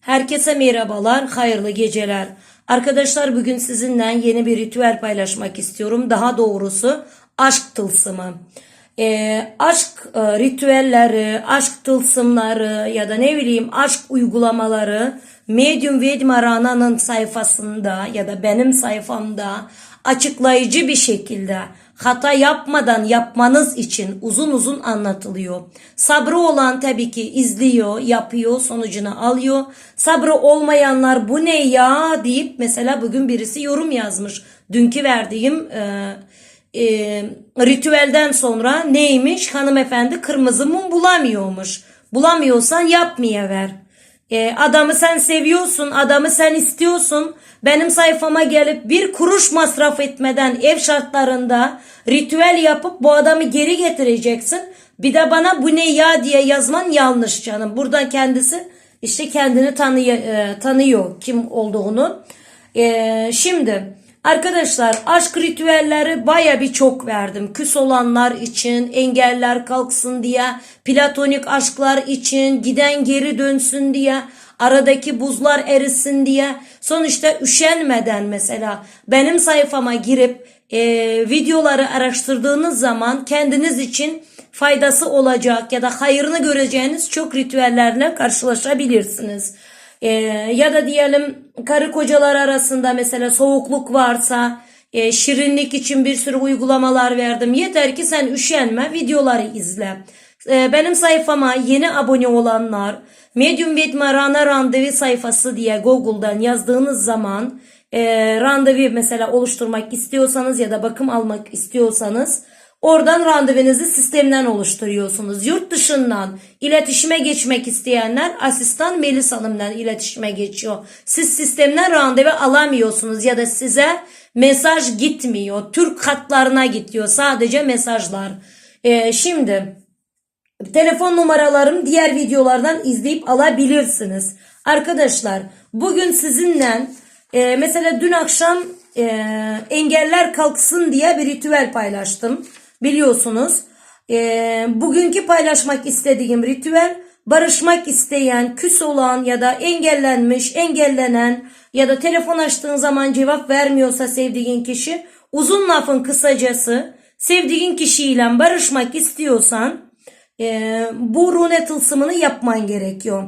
Herkese merhabalar, hayırlı geceler. Arkadaşlar bugün sizinle yeni bir ritüel paylaşmak istiyorum. Daha doğrusu aşk tılsımı. Ee, aşk e, ritüelleri, aşk tılsımları ya da ne bileyim aşk uygulamaları Medium Vedma Rana'nın sayfasında ya da benim sayfamda açıklayıcı bir şekilde hata yapmadan yapmanız için uzun uzun anlatılıyor. Sabrı olan tabii ki izliyor, yapıyor, sonucunu alıyor. Sabrı olmayanlar bu ne ya deyip mesela bugün birisi yorum yazmış. Dünkü verdiğim e, e, ritüelden sonra neymiş? Hanımefendi kırmızı mum bulamıyormuş. Bulamıyorsan yapmaya ver. E, adamı sen seviyorsun, adamı sen istiyorsun. Benim sayfama gelip bir kuruş masraf etmeden ev şartlarında ritüel yapıp bu adamı geri getireceksin. Bir de bana bu ne ya diye yazman yanlış canım. Buradan kendisi işte kendini tanıyor, e, tanıyor kim olduğunu. E, şimdi arkadaşlar aşk ritüelleri baya bir çok verdim. Küs olanlar için, engeller kalksın diye, platonik aşklar için, giden geri dönsün diye, aradaki buzlar erisin diye. Sonuçta üşenmeden mesela benim sayfama girip e, videoları araştırdığınız zaman kendiniz için faydası olacak ya da hayırını göreceğiniz çok ritüellerle karşılaşabilirsiniz. Ee, ya da diyelim karı kocalar arasında mesela soğukluk varsa e, şirinlik için bir sürü uygulamalar verdim. Yeter ki sen üşenme videoları izle. Ee, benim sayfama yeni abone olanlar Medium Vedma Rana Randevu sayfası diye Google'dan yazdığınız zaman e, randevu mesela oluşturmak istiyorsanız ya da bakım almak istiyorsanız Oradan randevunuzu sistemden oluşturuyorsunuz. Yurt dışından iletişime geçmek isteyenler asistan Melis Hanım'la iletişime geçiyor. Siz sistemden randevu alamıyorsunuz ya da size mesaj gitmiyor. Türk hatlarına gidiyor sadece mesajlar. Ee, şimdi telefon numaralarım diğer videolardan izleyip alabilirsiniz. Arkadaşlar bugün sizinle e, mesela dün akşam e, engeller kalksın diye bir ritüel paylaştım biliyorsunuz. E, bugünkü paylaşmak istediğim ritüel barışmak isteyen, küs olan ya da engellenmiş, engellenen ya da telefon açtığın zaman cevap vermiyorsa sevdiğin kişi uzun lafın kısacası sevdiğin kişiyle barışmak istiyorsan e, bu rune tılsımını yapman gerekiyor.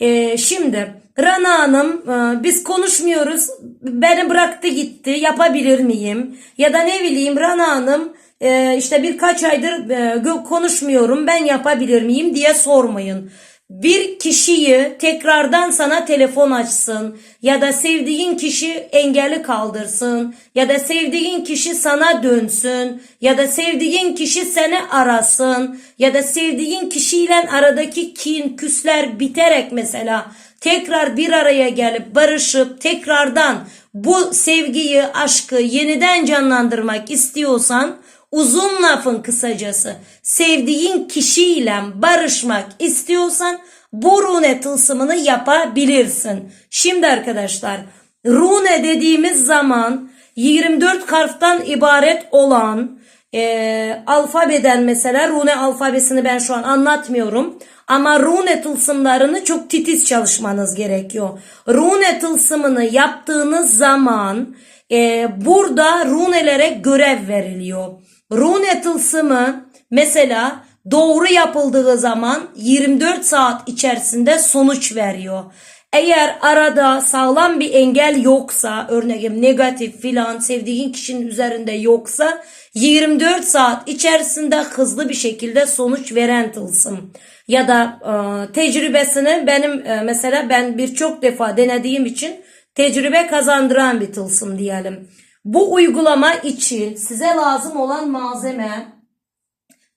E, şimdi Rana Hanım e, biz konuşmuyoruz beni bıraktı gitti yapabilir miyim? Ya da ne bileyim Rana Hanım e, işte birkaç aydır e, konuşmuyorum ben yapabilir miyim diye sormayın. Bir kişiyi tekrardan sana telefon açsın ya da sevdiğin kişi engeli kaldırsın ya da sevdiğin kişi sana dönsün ya da sevdiğin kişi seni arasın ya da sevdiğin kişiyle aradaki kin küsler biterek mesela tekrar bir araya gelip barışıp tekrardan bu sevgiyi aşkı yeniden canlandırmak istiyorsan Uzun lafın kısacası sevdiğin kişiyle barışmak istiyorsan bu rune tılsımını yapabilirsin. Şimdi arkadaşlar rune dediğimiz zaman 24 harften ibaret olan e, alfabeden mesela rune alfabesini ben şu an anlatmıyorum. Ama rune tılsımlarını çok titiz çalışmanız gerekiyor. Rune tılsımını yaptığınız zaman e, burada runelere görev veriliyor. Rune tılsımı mesela doğru yapıldığı zaman 24 saat içerisinde sonuç veriyor. Eğer arada sağlam bir engel yoksa örneğin negatif filan sevdiğin kişinin üzerinde yoksa 24 saat içerisinde hızlı bir şekilde sonuç veren tılsım. Ya da e, tecrübesini benim e, mesela ben birçok defa denediğim için tecrübe kazandıran bir tılsım diyelim. Bu uygulama için size lazım olan malzeme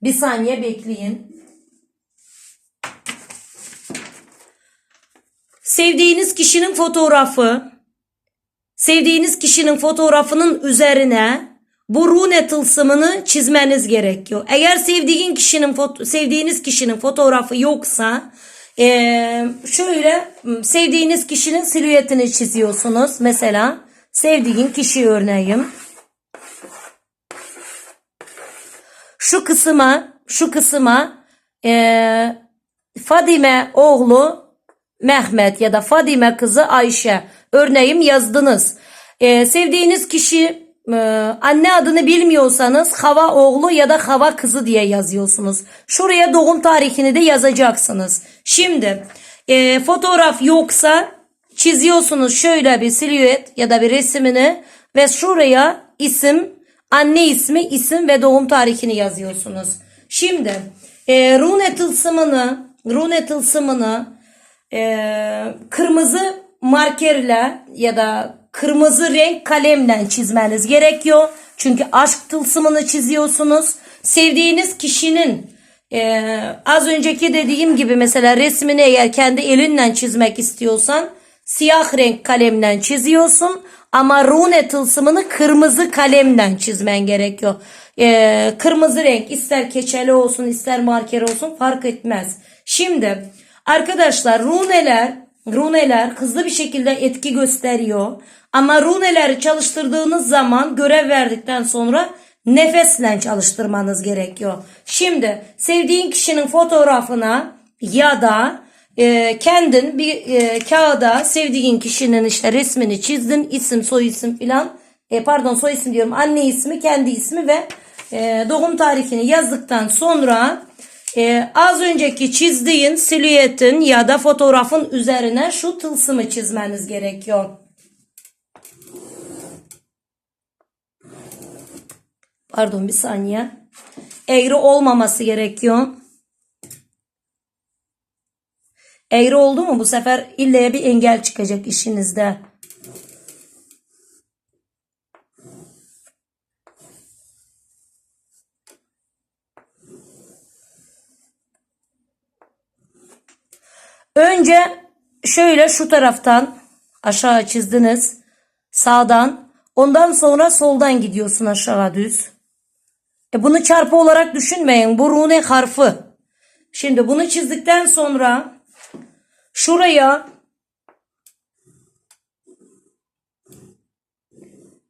bir saniye bekleyin. Sevdiğiniz kişinin fotoğrafı, sevdiğiniz kişinin fotoğrafının üzerine bu rune tılsımını çizmeniz gerekiyor. Eğer sevdiğin kişinin sevdiğiniz kişinin fotoğrafı yoksa ee, şöyle sevdiğiniz kişinin silüetini çiziyorsunuz mesela. Sevdiğin kişi örneğim. Şu kısma, şu kısma e, Fadime oğlu Mehmet ya da Fadime kızı Ayşe. Örneğin yazdınız. Ee, sevdiğiniz kişi e, anne adını bilmiyorsanız hava oğlu ya da hava kızı diye yazıyorsunuz. Şuraya doğum tarihini de yazacaksınız. Şimdi e, fotoğraf yoksa çiziyorsunuz şöyle bir silüet ya da bir resimini ve şuraya isim, anne ismi, isim ve doğum tarihini yazıyorsunuz. Şimdi e, rune tılsımını, rune tılsımını e, kırmızı markerle ya da kırmızı renk kalemle çizmeniz gerekiyor. Çünkü aşk tılsımını çiziyorsunuz. Sevdiğiniz kişinin e, az önceki dediğim gibi mesela resmini eğer kendi elinle çizmek istiyorsan siyah renk kalemle çiziyorsun ama rune tılsımını kırmızı kalemle çizmen gerekiyor. E, kırmızı renk ister keçeli olsun ister marker olsun fark etmez. Şimdi arkadaşlar runeler runeler hızlı bir şekilde etki gösteriyor. Ama runeleri çalıştırdığınız zaman görev verdikten sonra nefesle çalıştırmanız gerekiyor. Şimdi sevdiğin kişinin fotoğrafına ya da e, kendin bir e, kağıda sevdiğin kişinin işte resmini çizdin. isim soy isim filan. E, pardon soy isim diyorum. Anne ismi, kendi ismi ve e, doğum tarihini yazdıktan sonra az önceki çizdiğin silüetin ya da fotoğrafın üzerine şu tılsımı çizmeniz gerekiyor. Pardon bir saniye. Eğri olmaması gerekiyor. Eğri oldu mu bu sefer illeye bir engel çıkacak işinizde. Önce şöyle şu taraftan aşağı çizdiniz. Sağdan. Ondan sonra soldan gidiyorsun aşağı düz. E bunu çarpı olarak düşünmeyin. Bu rune harfi. Şimdi bunu çizdikten sonra şuraya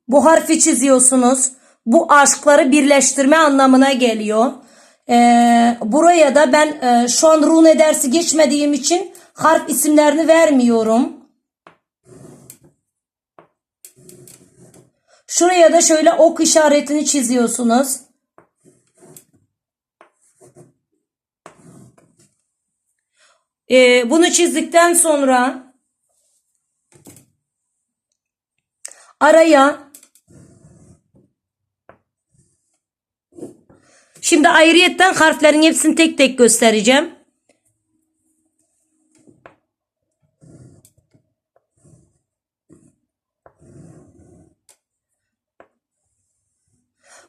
bu harfi çiziyorsunuz. Bu aşkları birleştirme anlamına geliyor. Ee, buraya da ben e, şu an rune dersi geçmediğim için harf isimlerini vermiyorum. Şuraya da şöyle ok işaretini çiziyorsunuz. Ee, bunu çizdikten sonra araya şimdi ayrıyetten harflerin hepsini tek tek göstereceğim.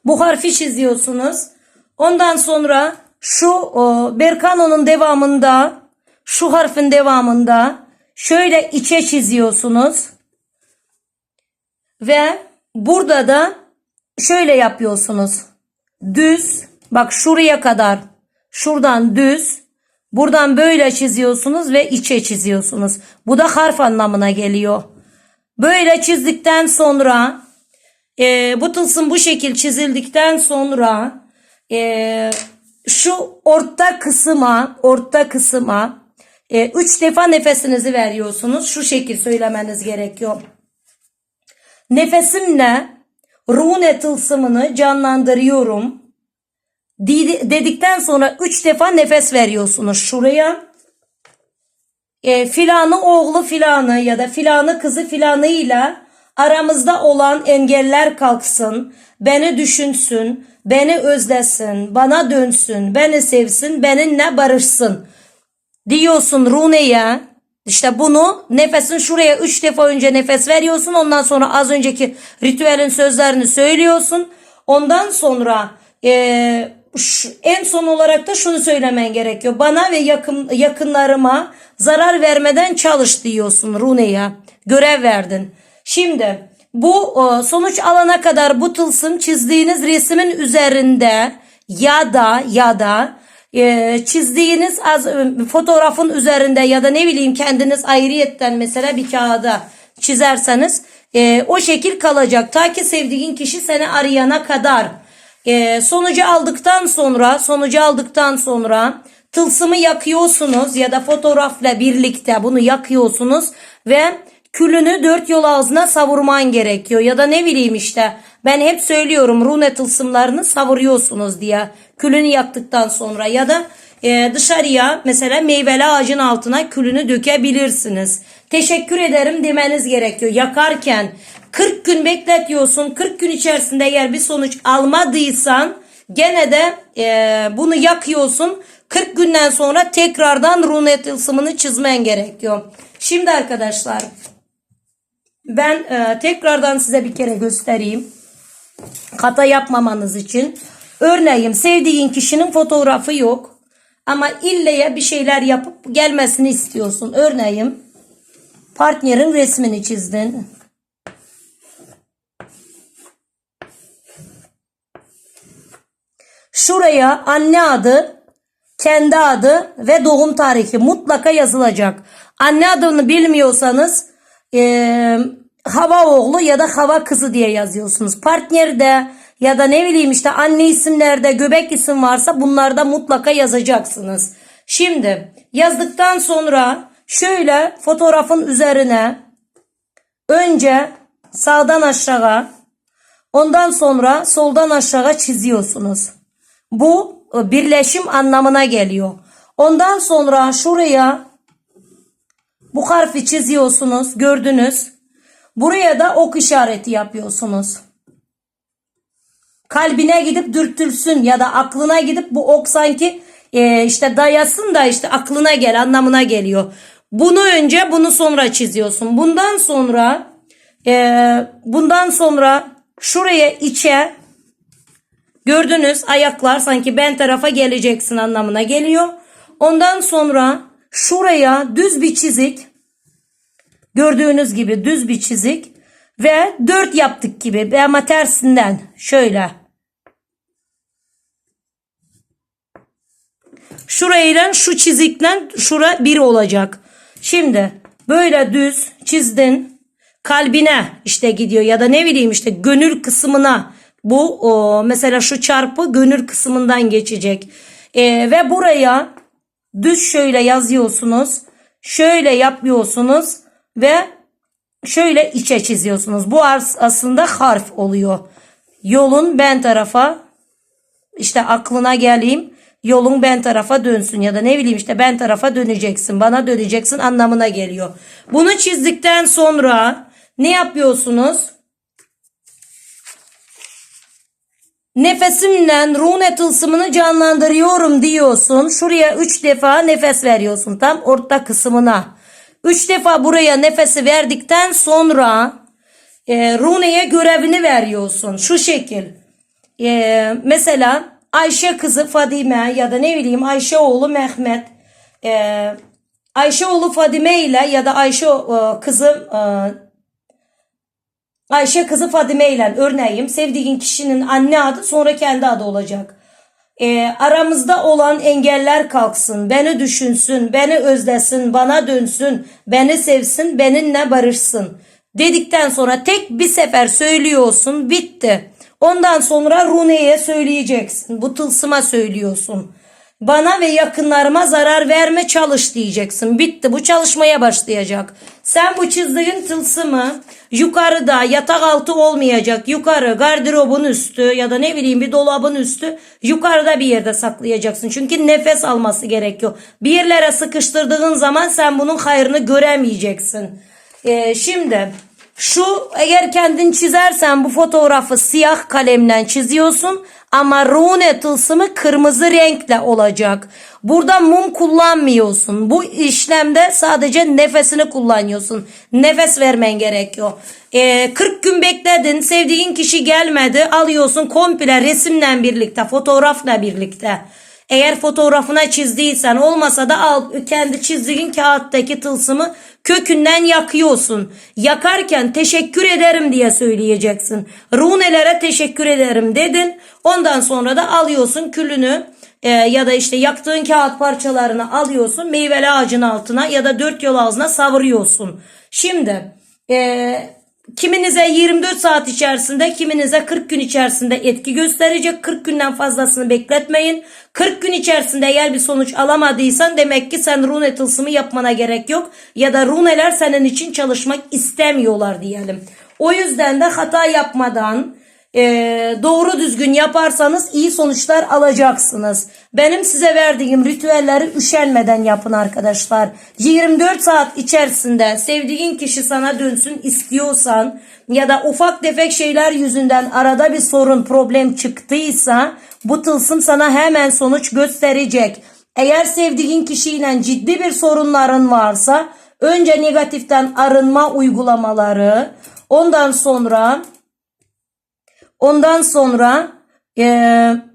Bu harfi çiziyorsunuz. Ondan sonra şu o, Berkano'nun devamında şu harfin devamında şöyle içe çiziyorsunuz. Ve burada da şöyle yapıyorsunuz. Düz bak şuraya kadar şuradan düz buradan böyle çiziyorsunuz ve içe çiziyorsunuz. Bu da harf anlamına geliyor. Böyle çizdikten sonra e, bu tılsım bu şekil çizildikten sonra e, şu orta kısma orta kısma e, üç defa nefesinizi veriyorsunuz. Şu şekil söylemeniz gerekiyor. Nefesimle rune tılsımını canlandırıyorum. Dedikten sonra üç defa nefes veriyorsunuz şuraya. E, filanı oğlu filanı ya da filanı kızı filanıyla aramızda olan engeller kalksın. Beni düşünsün, beni özlesin, bana dönsün, beni sevsin, benimle barışsın diyorsun runeye. İşte bunu nefesin şuraya üç defa önce nefes veriyorsun. Ondan sonra az önceki ritüelin sözlerini söylüyorsun. Ondan sonra e, şu, en son olarak da şunu söylemen gerekiyor. Bana ve yakın, yakınlarıma zarar vermeden çalış diyorsun runeye. Görev verdin. Şimdi bu sonuç alana kadar bu tılsım çizdiğiniz resmin üzerinde ya da ya da e, çizdiğiniz az fotoğrafın üzerinde ya da ne bileyim kendiniz ayrıyetten mesela bir kağıda çizerseniz e, o şekil kalacak. Ta ki sevdiğin kişi seni arayana kadar. E, sonucu aldıktan sonra sonucu aldıktan sonra tılsımı yakıyorsunuz ya da fotoğrafla birlikte bunu yakıyorsunuz ve külünü dört yol ağzına savurman gerekiyor. Ya da ne bileyim işte ben hep söylüyorum rune tılsımlarını savuruyorsunuz diye külünü yaktıktan sonra ya da e, dışarıya mesela meyveli ağacın altına külünü dökebilirsiniz. Teşekkür ederim demeniz gerekiyor yakarken 40 gün bekletiyorsun 40 gün içerisinde eğer bir sonuç almadıysan gene de e, bunu yakıyorsun 40 günden sonra tekrardan rune tılsımını çizmen gerekiyor. Şimdi arkadaşlar ben e, tekrardan size bir kere göstereyim. Hata yapmamanız için. Örneğin sevdiğin kişinin fotoğrafı yok. Ama illeye bir şeyler yapıp gelmesini istiyorsun. Örneğin partnerin resmini çizdin. Şuraya anne adı, kendi adı ve doğum tarihi mutlaka yazılacak. Anne adını bilmiyorsanız eee hava oğlu ya da hava kızı diye yazıyorsunuz. Partnerde ya da ne bileyim işte anne isimlerde göbek isim varsa bunlarda mutlaka yazacaksınız. Şimdi yazdıktan sonra şöyle fotoğrafın üzerine önce sağdan aşağı ondan sonra soldan aşağı çiziyorsunuz. Bu e, birleşim anlamına geliyor. Ondan sonra şuraya bu harfi çiziyorsunuz. Gördünüz. Buraya da ok işareti yapıyorsunuz. Kalbine gidip dürtülsün ya da aklına gidip bu ok sanki e, işte dayasın da işte aklına gel anlamına geliyor. Bunu önce bunu sonra çiziyorsun. Bundan sonra e, bundan sonra şuraya içe Gördünüz ayaklar sanki ben tarafa geleceksin anlamına geliyor. Ondan sonra şuraya düz bir çizik. Gördüğünüz gibi düz bir çizik. Ve dört yaptık gibi ama tersinden şöyle. Şurayla şu çizikle şura bir olacak. Şimdi böyle düz çizdin. Kalbine işte gidiyor ya da ne bileyim işte gönül kısmına bu o, mesela şu çarpı gönül kısmından geçecek. E, ve buraya düz şöyle yazıyorsunuz. Şöyle yapıyorsunuz ve şöyle içe çiziyorsunuz. Bu aslında harf oluyor. Yolun ben tarafa işte aklına geleyim. Yolun ben tarafa dönsün ya da ne bileyim işte ben tarafa döneceksin. Bana döneceksin anlamına geliyor. Bunu çizdikten sonra ne yapıyorsunuz? Nefesimle rune tılsımını canlandırıyorum diyorsun. Şuraya 3 defa nefes veriyorsun tam orta kısmına. 3 defa buraya nefesi verdikten sonra e, runeye görevini veriyorsun. Şu şekil. E, mesela Ayşe kızı Fadime ya da ne bileyim Ayşe oğlu Mehmet. E, Ayşe oğlu Fadime ile ya da Ayşe e, kızı e, Ayşe kızı Fadime ile örneğin sevdiğin kişinin anne adı sonra kendi adı olacak. E, aramızda olan engeller kalksın, beni düşünsün, beni özlesin, bana dönsün, beni sevsin, benimle barışsın. Dedikten sonra tek bir sefer söylüyorsun, bitti. Ondan sonra Rune'ye söyleyeceksin, bu tılsıma söylüyorsun. Bana ve yakınlarıma zarar verme çalış diyeceksin. Bitti bu çalışmaya başlayacak. Sen bu çizdiğin tılsımı yukarıda yatak altı olmayacak. Yukarı gardırobun üstü ya da ne bileyim bir dolabın üstü yukarıda bir yerde saklayacaksın. Çünkü nefes alması gerekiyor. Bir yerlere sıkıştırdığın zaman sen bunun hayrını göremeyeceksin. Ee, şimdi şu eğer kendin çizersen bu fotoğrafı siyah kalemle çiziyorsun ama rune tılsımı kırmızı renkle olacak. Burada mum kullanmıyorsun. Bu işlemde sadece nefesini kullanıyorsun. Nefes vermen gerekiyor. Ee, 40 gün bekledin sevdiğin kişi gelmedi alıyorsun komple resimle birlikte fotoğrafla birlikte. Eğer fotoğrafına çizdiysen olmasa da al kendi çizdiğin kağıttaki tılsımı kökünden yakıyorsun. Yakarken teşekkür ederim diye söyleyeceksin. Runelere teşekkür ederim dedin. Ondan sonra da alıyorsun külünü e, ya da işte yaktığın kağıt parçalarını alıyorsun meyveli ağacın altına ya da dört yol ağzına savuruyorsun. Şimdi e, kiminize 24 saat içerisinde, kiminize 40 gün içerisinde etki gösterecek. 40 günden fazlasını bekletmeyin. 40 gün içerisinde eğer bir sonuç alamadıysan demek ki sen rune tılsımı yapmana gerek yok. Ya da runeler senin için çalışmak istemiyorlar diyelim. O yüzden de hata yapmadan e, doğru düzgün yaparsanız iyi sonuçlar alacaksınız. Benim size verdiğim ritüelleri üşenmeden yapın arkadaşlar. 24 saat içerisinde sevdiğin kişi sana dönsün istiyorsan ya da ufak tefek şeyler yüzünden arada bir sorun problem çıktıysa bu tılsım sana hemen sonuç gösterecek. Eğer sevdiğin kişiyle ciddi bir sorunların varsa önce negatiften arınma uygulamaları ondan sonra Ondan sonra eee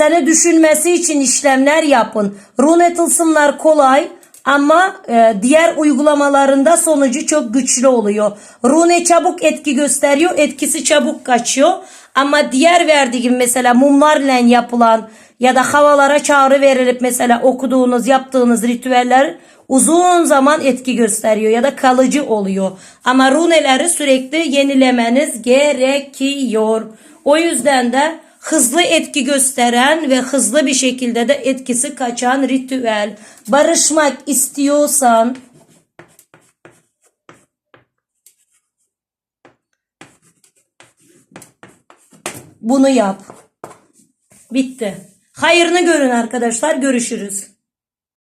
seni düşünmesi için işlemler yapın. Rune tılsımlar kolay ama e, diğer uygulamalarında sonucu çok güçlü oluyor. Rune çabuk etki gösteriyor, etkisi çabuk kaçıyor. Ama diğer verdiğim mesela mumlarla yapılan ya da havalara çağrı verilip mesela okuduğunuz, yaptığınız ritüeller uzun zaman etki gösteriyor ya da kalıcı oluyor. Ama runeleri sürekli yenilemeniz gerekiyor. O yüzden de hızlı etki gösteren ve hızlı bir şekilde de etkisi kaçan ritüel. Barışmak istiyorsan bunu yap. Bitti. Hayırını görün arkadaşlar. Görüşürüz.